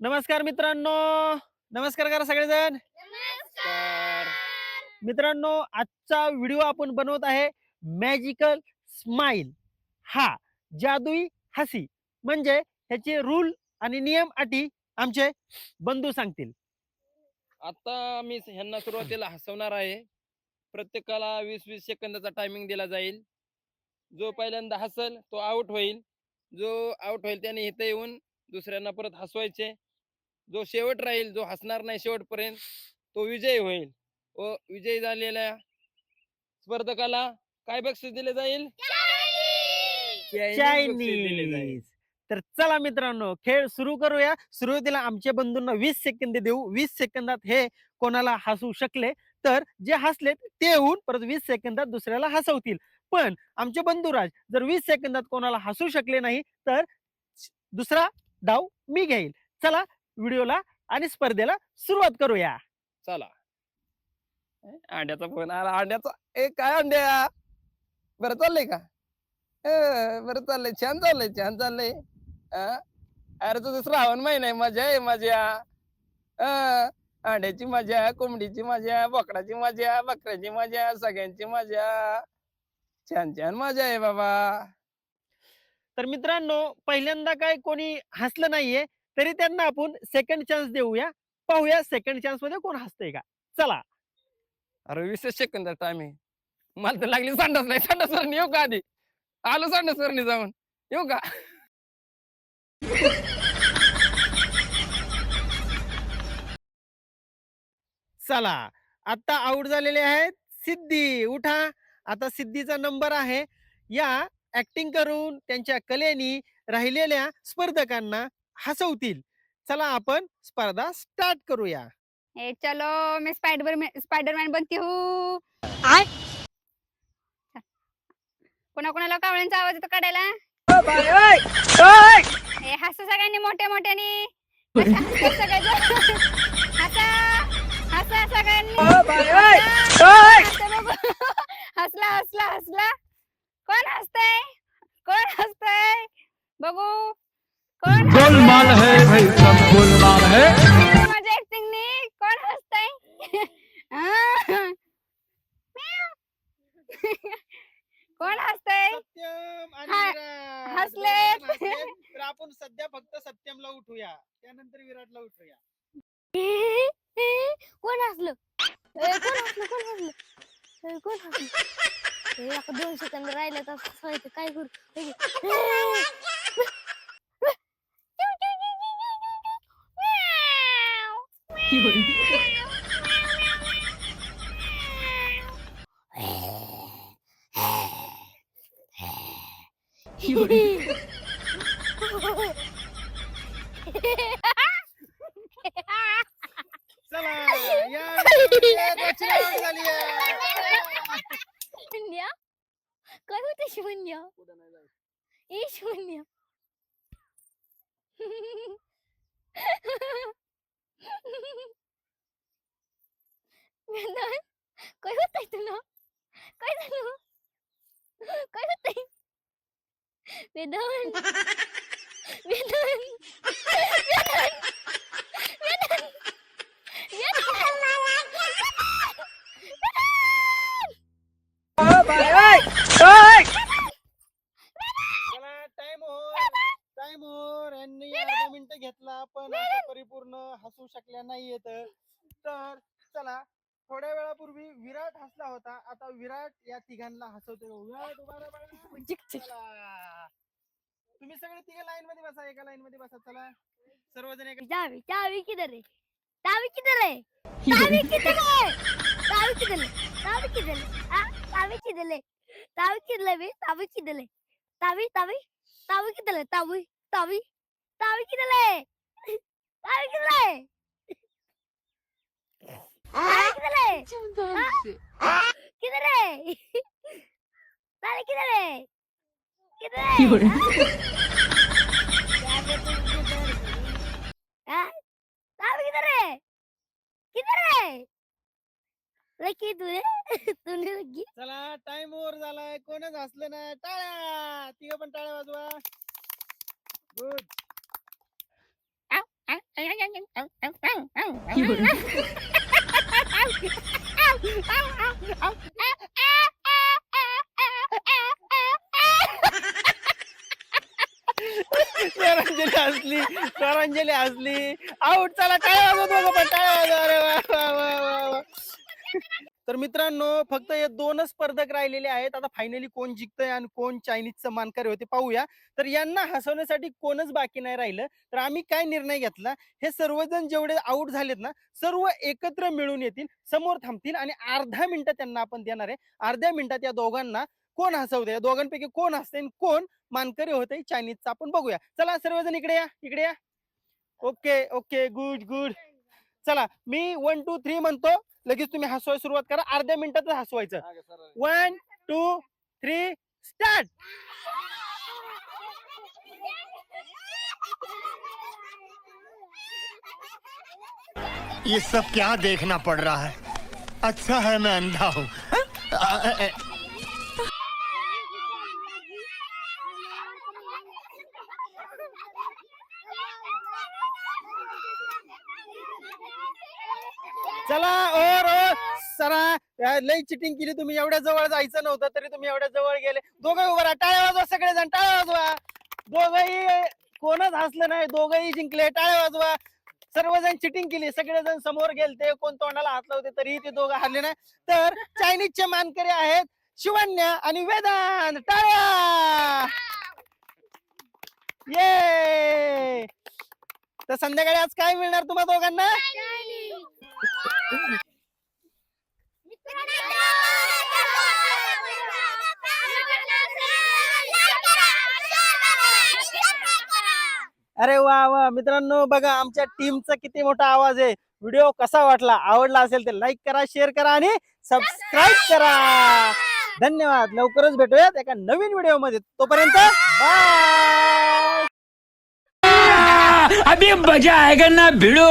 नमस्कार मित्रांनो. नमस्कार करा सगळेजण. तर मित्रांनो आजचा व्हिडिओ आपण बनवत आहे मॅजिकल स्माइल. हा जादुई हसी. म्हणजे ह्याचे रूल आणि नियम अटी आमचे बंधू सांगतील. आता मी ह्यांना सुरुवातीला हसवणार आहे. प्रत्येकाला वीस वीस सेकंदाचा टायमिंग दिला जाईल. जो पहिल्यांदा हसल तो आउट होईल. जो आउट होईल त्याने इथं येऊन दुसऱ्यांना परत हसवायचे. जो शेवट राहील जो हसणार नाही शेवटपर्यंत तो विजयी होईल. व विजयी झालेल्या स्पर्धकाला काय बक्षीस दिले जाईल? दिले जाईल. चायनीज! तर चला मित्रांनो खेळ सुरू करूया. सुरुवातीला आमच्या बंधूंना वीस सेकंद देऊ. वीस सेकंदात हे कोणाला हसू शकले तर जे हसलेत ते येऊन परत वीस सेकंदात दुसऱ्याला हसवतील. पण आमचे बंधुराज जर वीस सेकंदात कोणाला हसू शकले नाही तर दुसरा डाव मी घेईल. चला व्हिडिओला आणि स्पर्धेला सुरुवात करूया. चला. ए, अंड्याचा फोन आला. अंड्याचा ए काय अंड्या? बरं चाललंय का? ए, बरं चाललंय. छान चाललंय छान चाललंय? अरे तुझं श्रावण महिना आहे मजा आहे मजा. अं, अंड्याची मजा कोंबडीची मजा बोकडाची मजा बकऱ्याची मजा सगळ्यांची मजा. छान छान मजा आहे बाबा. तर मित्रांनो पहिल्यांदा काय कोणी हसलं नाहीये तरी त्यांना आपण सेकंड चान्स देऊया. पाहूया सेकंड चान्समध्ये कोण हसतंय का? चला. अरे वीस सेकंद टाइम आहे. मला तर लागली संडास नाही. संडास वरून येऊ का आधी? आलो संडास वरून जाऊन. येऊ का? चला. आता आउट झालेले आहेत सिद्धी. उठा. आता सिद्धीचा नंबर आहे. या ऍक्टिंग करून त्यांच्या कलेनी राहिलेल्या स्पर्धकांना हसवतील. चला आपण स्पर्धा स्टार्ट करूया. ए चलो मैं स्पाइडरमैन स्पाइडरमैन बनती हूँ. कोणा कोणाला कावळ्यांचा आवाज येतो काढायला? ए हसा सगळ्यांनी मोठ्या मोठ्याने हसा, हसा सगळेजण. हसा हसा सगळ्यांनी हसा, हसा बघू. हसला हसला हसला कोण हसतय कोण हसतय बघू कोण गोलमाल है भाई सब गोलमाल है? माझ्या ऍक्टिंग नी कोण हसतय कोण हसतय सत्यम आणि हा, विराट. हसलेत. दोघं पण हसलेत. तर आपण सध्या फक्त सत्यमला उठूया. त्यानंतर विराटला उठूया. कोण हसलं? ए, कोण हसलं? कोण हसलं? ए, कोण हसलं? ए, आता दोन सेकंद राहिले तर हसायचं काय करू? ए, चला या विजयाची out झाली आहे. शून्य काय होते शून्य ए शून्य みんな、振った人の恋だの恋振った人。めどん。め。हसू शकल्या नाहीयेत तर चला थोड्या वेळापूर्वी विराट हसला होता आता विराट या तिघांना हसवतो विराट उभा राहा बाळा. चला तुम्ही सगळे तिघे लाईन मध्ये बसा एका लाईन मध्ये बसा चला सर्वजण एका चावी चावी किधर है चावी किधर है चावी किधर है चावी किधर है चावी किधर है हाँ चावी किधर है चावी किधर है बे चावी किधर है चावी चावी चावी किधर है चावी चावी चावी किधर है है? है? हाँ? है? है है हाँ? हाँ? है है लकी तूने तूने लकी चला टाइम ओव्हर झालाय. कोणच हसलं नाही. टाळ्या! तिघ पण टाळ्या वाजवा. गुड स्वरांजली हसली स्वरांजली हसली आऊट चला काय वाजवत बघा पण काय वाजव अरे वा वा वा वा. तर मित्रांनो फक्त हे दोनच स्पर्धक राहिलेले आहेत. आता फायनली कोण जिंकतंय आणि कोण चायनीजचं मानकरी होते पाहूया. तर यांना हसवण्यासाठी कोणच बाकी नाही राहिलं. तर आम्ही काय निर्णय घेतला? हे सर्वजण जेवढे आऊट झालेत ना सर्व एकत्र मिळून येतील समोर थांबतील आणि अर्धा मिनिटं त्यांना आपण देणार आहे. अर्ध्या मिनिटात या दोघांना कोण हसवते या दोघांपैकी कोण हसते आणि कोण मानकरी होते चायनीजचं आपण बघूया. चला सर्वजण इकडे या इकडे या. ओके ओके गुड गुड चला मी वन टू थ्री म्हणतो. लगेच तुम्ही हसवायला सुरुवात करा. अर्ध्या मिनिटातच हसवायचं. वन टू थ्री स्टार्ट ये सब क्या देखना पड़ रहा है? अच्छा है मैं अंधा हूँ। चला ओर और सरा लई चिटिंग केली तुम्ही. एवढ्या जवळ जायचं नव्हतं तरी तुम्ही एवढ्या जवळ गेले. दोघं उभं राहा. टाळ्या वाजवा सगळेजण टाळ्या वाजवा. दोघही कोणच हसलं नाही. दोघही जिंकले. टाळ्या वाजवा. सर्वजण चिटिंग केली. सगळेजण समोर गेलते. कोण तोंडाला हात लावते तरीही ते दोघं हरले नाही. तर चायनीजचे मानकरी आहेत शिवन्या आणि वेदांत. टाळ्या! ये तर संध्याकाळी आज काय मिळणार तुम्हा दोघांना? अरे वा वा. मित्रांनो बघा आमच्या टीमचा किती मोठा आवाज आहे. व्हिडिओ कसा वाटला? आवडला असेल तर लाईक करा शेअर करा आणि सबस्क्राईब करा. धन्यवाद. लवकरच भेटूयात एका नवीन व्हिडिओमध्ये. तोपर्यंत बाय अभी मजा आएगा ना भिड़ो.